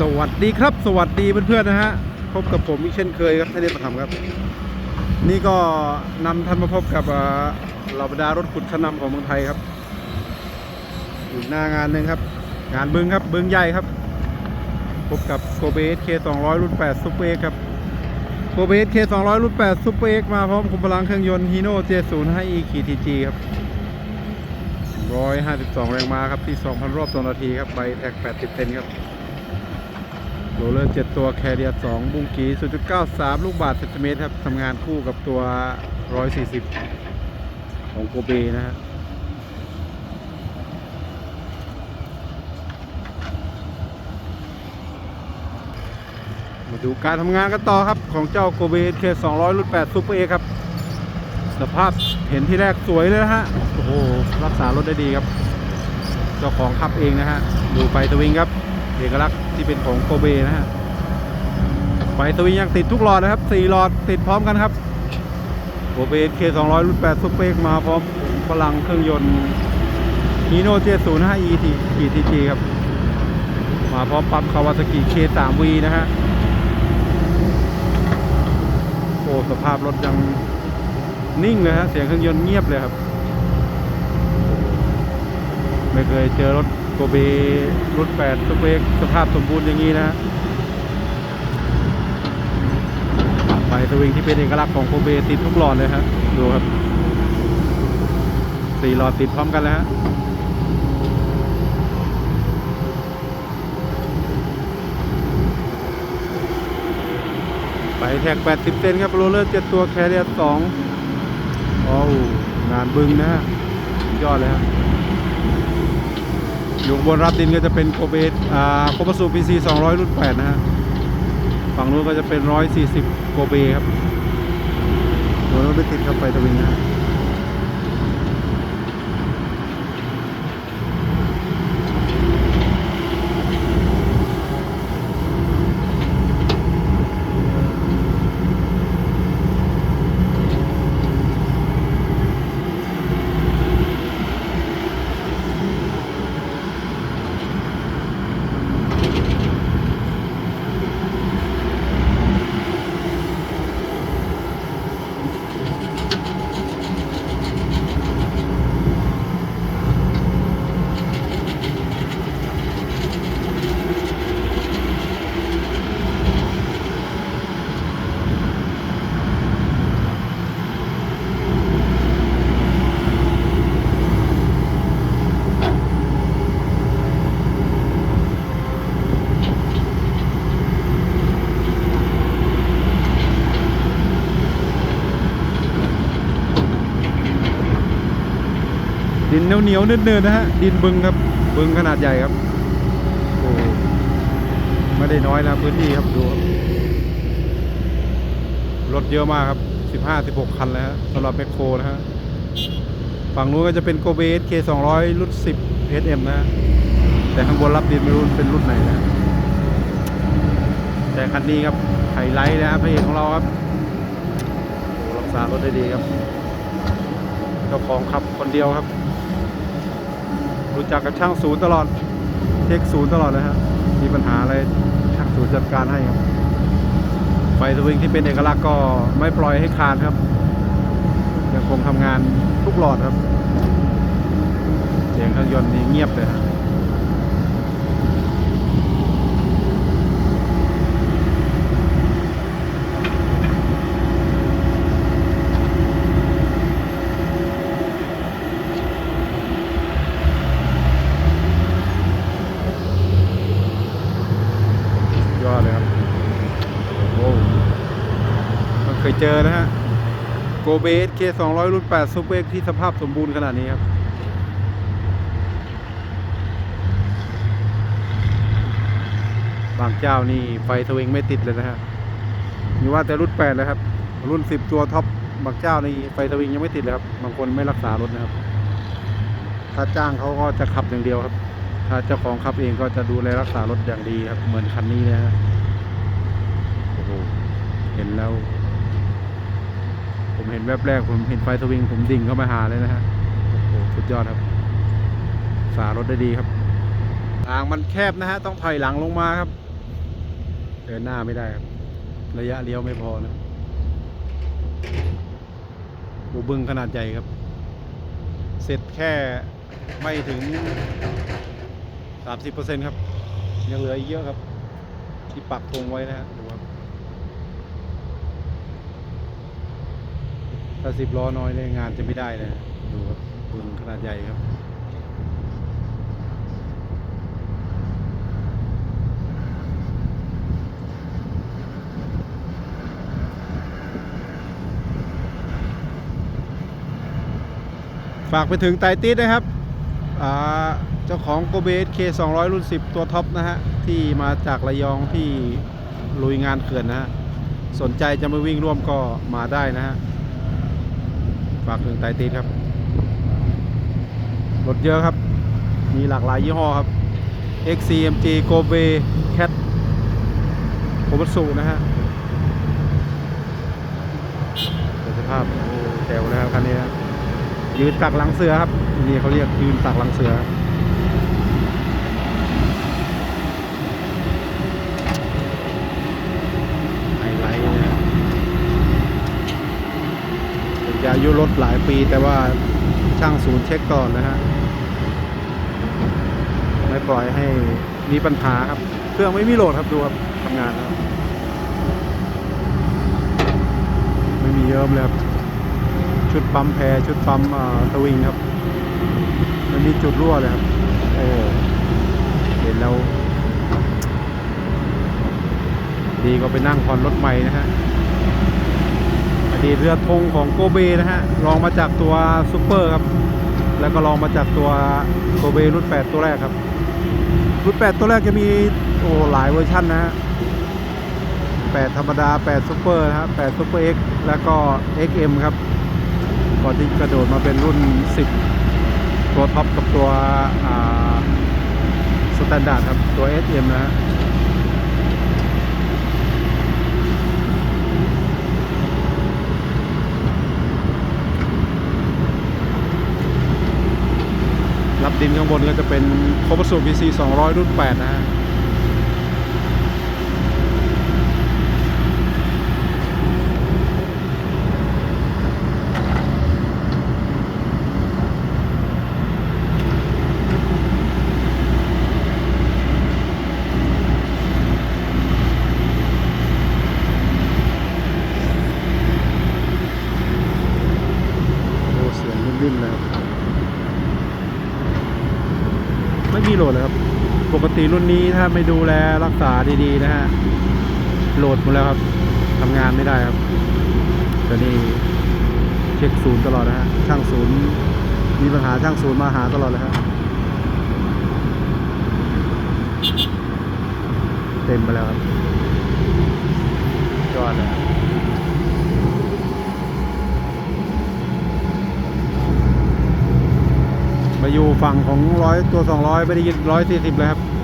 สวัสดีครับ สวัสดีเพื่อนๆนะฮะพบกับผมอีกเช่นเคยครับท่านเดชประคำครับ นี่ก็นำท่านมาพบกับเหล่าบรรดารถขุดชั้นนำของเมืองไทยครับอีกหน้างานหนึ่งครับ งานบึงครับบึงใหญ่ครับ พบกับโกเบสเค200รุ่น8ซุปเปอร์ครับโกเบสเค200รุ่น8ซุปเปอร์มาพร้อมคุมพลังเครื่องยนต์ฮีโน่ J0 ให้ E ขีทีจีครับ152แรงม้าครับที่2,000รอบต่อนาทีครับใบแท็ก80เซนครับ โรเลอร์7ตัวแคเรีย2บุ้งกี0.93ลูกบาทเซนติเมตรครับทำงานคู่กับตัว140ของโกเบนะฮะมาดูการทำงานกันต่อครับ ของเจ้าโกเบเค200รุ่น8ซุปเปอร์เอครับ สภาพเห็นที่แรกสวยเลยนะฮะ โอ้โห รักษารถได้ดีครับ เจ้าของขับเองนะฮะ ดูไฟสวิงครับ เอกลักษณ์ ที่เป็นของโกเบนะฮะไฟสวิงยังติดทุกหลอดนะครับ4หลอดติดพร้อมกันครับโกเบเค200รุ่น8ซุปเปอร์มาพร้อมพลังเครื่องยนต์ฮีโน่705 ET ETG ครับ มาพร้อมปั๊มคาวาซากิ K3V นะฮะโอ้สภาพรถยังนิ่งเลยฮะเสียงเครื่องยนต์เงียบเลยครับ ไม่เคยเจอรถ โกเบรุ่น8สเปคสภาพสมบูรณ์อย่างนี้นะฮะไฟสวิงที่เป็นเอกลักษณ์ของโกเบติดทุกหลอดเลยฮะดูครับสี่หลอดติดพร้อมกันแล้วฮะไปแท็ก 80 เซนครับโรลเลอร์ 7 ตัวแคเรียร์2โอ้วงานบึงนะฮะยอดเลยครับ อยู่บนรับดินก็จะเป็นโคเบสอ่าโคบาสูพีซีสองร้อยรุ่นแปดนะฮะฝั่งนู้นก็จะเป็นร้อยสี่สิบโคเบครับโดนรถไปติดครับไปตะวินนะ นเหนียวเหนียวๆเนินๆนะฮะดินบึงครับบึงขนาดใหญ่ครับโอ้ไม่ได้น้อยนะพื้นที่ครับดูครับรถเยอะมากครับ 15 16 คันแล้วสำหรับแมคโครนะฮะฝั่งนู้นก็จะเป็นโกเบส K 200รุ่น10 SM นะฮะแต่ข้างบนรับดินไม่รู้เป็นรุ่นไหนนะ แต่คันนี้ครับไฮไลท์นะครับพระเอกของเราครับโอ้รักษารถได้ดีครับเจ้าของขับคนเดียวครับ รู้จักกับช่างศูนย์ตลอด เช็คศูนย์ตลอดเลยฮะมีปัญหาอะไรช่างศูนย์จัดการให้ครับ ไฟสวิงที่เป็นเอกลักษณ์ก็ไม่ปล่อยให้ขาดครับ ยังคงทำงานทุกหลอดครับ เสียงเครื่องยนต์นี่เงียบเลยครับ ครับโอ้มันเคยเจอนะฮะโกเบสเค200รุ่น8ซูเปอร์ที่สภาพสมบูรณ์ขนาดนี้ครับบางเจ้านี่ไฟสวิงไม่ติดเลยนะฮะนี่ว่าแต่รุ่น8เลยครับ รุ่น10ตัวท็อปบางเจ้านี่ไฟสวิงยังไม่ติดเลยครับ บางคนไม่รักษารถนะครับ ถ้าจ้างเขาก็จะขับอย่างเดียวครับ ถ้าเจ้าของขับเองก็จะดูแลรักษารถอย่างดีครับ เหมือนคันนี้นะฮะ แล้ว ผมเห็นแวบแรก ผมเห็นไฟสวิง ผมดิ่งเข้ามาหาเลยนะฮะโอ้โหสุดยอดครับ สารถได้ดีครับทางมันแคบนะฮะ ต้องถอยหลังลงมาครับ เดินหน้าไม่ได้ครับ ระยะเลี้ยวไม่พอนะอูบึงขนาดใหญ่ครับ เสร็จแค่ไม่ถึง 30%ครับ ยังเหลืออีกเยอะครับ ที่ปักธงไว้นะฮะดูครับ ถ้าสิบล้อน้อยเนี่ยงานจะไม่ได้นะดูครับบึงขนาดใหญ่ครับฝากไปถึงไตติสนะครับ เจ้าของโกเบสเค200รุ่น10ตัวท็อปนะฮะ ที่มาจากระยองที่ลุยงานเขื่อนนะฮะ สนใจจะมาวิ่งร่วมก็มาได้นะฮะ ฝากถึงไตตีนครับ รถเยอะครับ มีหลากหลายยี่ห้อครับ XCMG Kobe Cat โคบัสูนะฮะสภาพแถวนะครับคันนี้ยืนตักหลังเสือครับ นี่เขาเรียกยืนตักหลังเสือ ไฮไลท์นะฮะถึง จะอายุรถหลายปี แต่ว่าช่างศูนย์เช็คก่อนนะฮะไม่ปล่อยให้มีปัญหาครับ เครื่องไม่มีโหลดครับดูครับทำงานแล้วไม่มีเยิ้มเลยครับชุดปั๊มแพรชุดปั๊มสวิงครับมันมีจุดรั่วเลยครับโอ้เห็นแล้วดีก็ไปนั่งผ่อนรถใหม่นะฮะ เรือธงของโกเบนะฮะลองมาจากตัวซูเปอร์ครับ แล้วก็ลองมาจากตัวโกเบรุ่น 8 ตัวแรกครับ รุ่น 8 ตัวแรกจะมีโอ้หลายเวอร์ชันนะฮะ8ธรรมดา 8ซูเปอร์นะฮะ8ซูเปอร์ X แล้วก็ XM ครับ ก่อนที่กระโดดมาเป็นรุ่น 10 ตัวท็อปกับตัวสแตนดาร์ดครับ ตัว SM นะฮะ ดินข้างบนก็จะเป็นโคบสู VC 200 รุ่น 8 นะฮะ โอ้เสียงนิ่มๆเลยครับ ไม่มี โหลดเลยครับ ปกติรุ่นนี้ถ้าไม่ดูแลรักษาดีๆนะฮะ โหลดหมดแล้วครับทำงานไม่ได้ครับแต่นี่เช็คศูนย์ตลอดนะฮะ ช่างศูนย์มีปัญหาช่างศูนย์มาหาตลอดเลยครับเต็มไปแล้วครับยอดเลยครับมา อยู่ฝั่งของร้อยตัวสองร้อยไม่ได้ยินร้อยสี่สิบเลยครับ